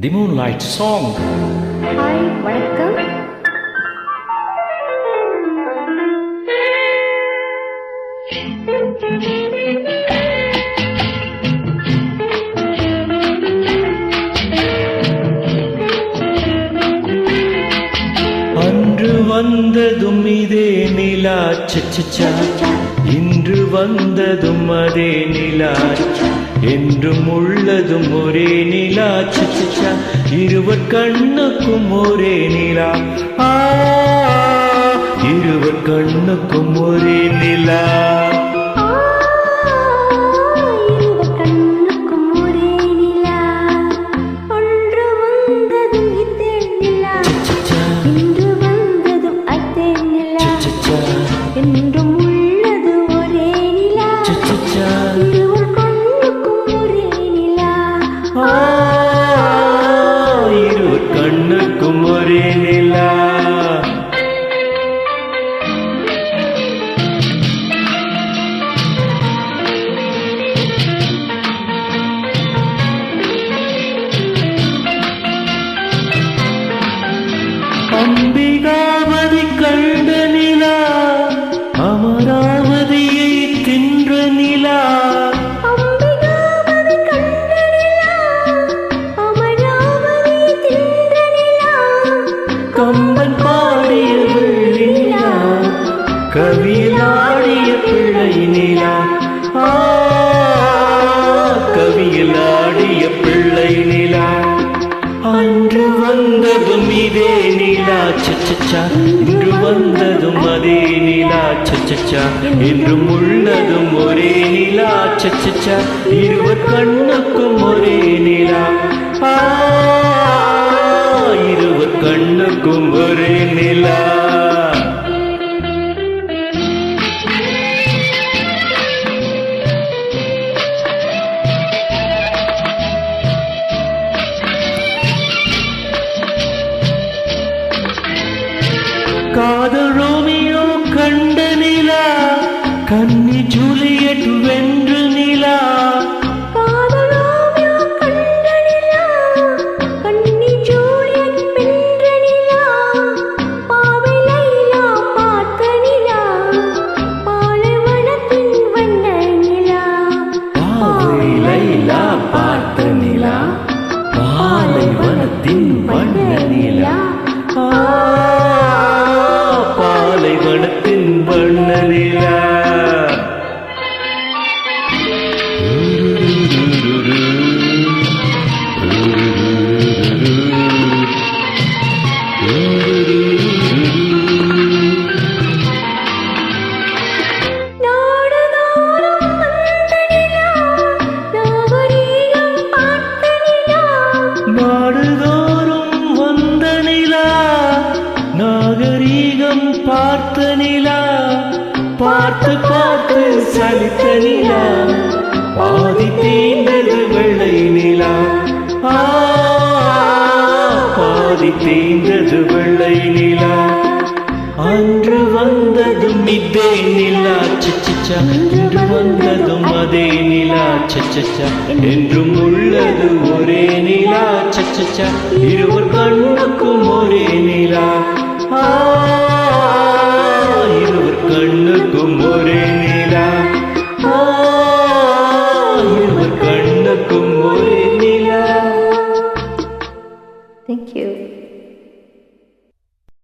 தி moonlight song hi வணக்கம். அன்று வந்ததும் இதே நிலா சச்சச்சா இன்று வந்ததும் அதே நிலா என்றும் உள்ளதும் ஒரே நிலா. சிச்சா இருவர் கண்ணுக்கும் ஒரே நிலா. இருவர் கண்ணுக்கும் ஒரே நிலா. கண்ணன் பிள்ளை கவியில் ஆடிய பிள்ளை நிலா. அன்று வந்ததும் இதே நிலா. சச்சச்சா இன்று வந்ததும் அதே நிலா. சச்சச்சா என்றும் உள்ளதும் ஒரே நிலா. சச்சச்சா இருவர் கண்ணுக்கும் ஒரே நிலா. இருவர் கண்ணுக்கும் ஒரே நிலா. காதல் ரோமியோ கண்ட நிலா கன்னி ஜூலியட் வென்று பார்த்த நிலா. பார்த்து பார்த்து சலித்த நிலா பாதி தீண்டது வெள்ளை நிலா ஆ, வெள்ளை நிலா. அன்று வந்ததும் இதே நிலா. சச்சச்சா இன்று வந்ததும் அதே நிலா. சச்சச்சா என்றும் உள்ளது ஒரே நிலா. சச்சச்சா இருவர் கண்ணுக்கும் ஒரே நிலா.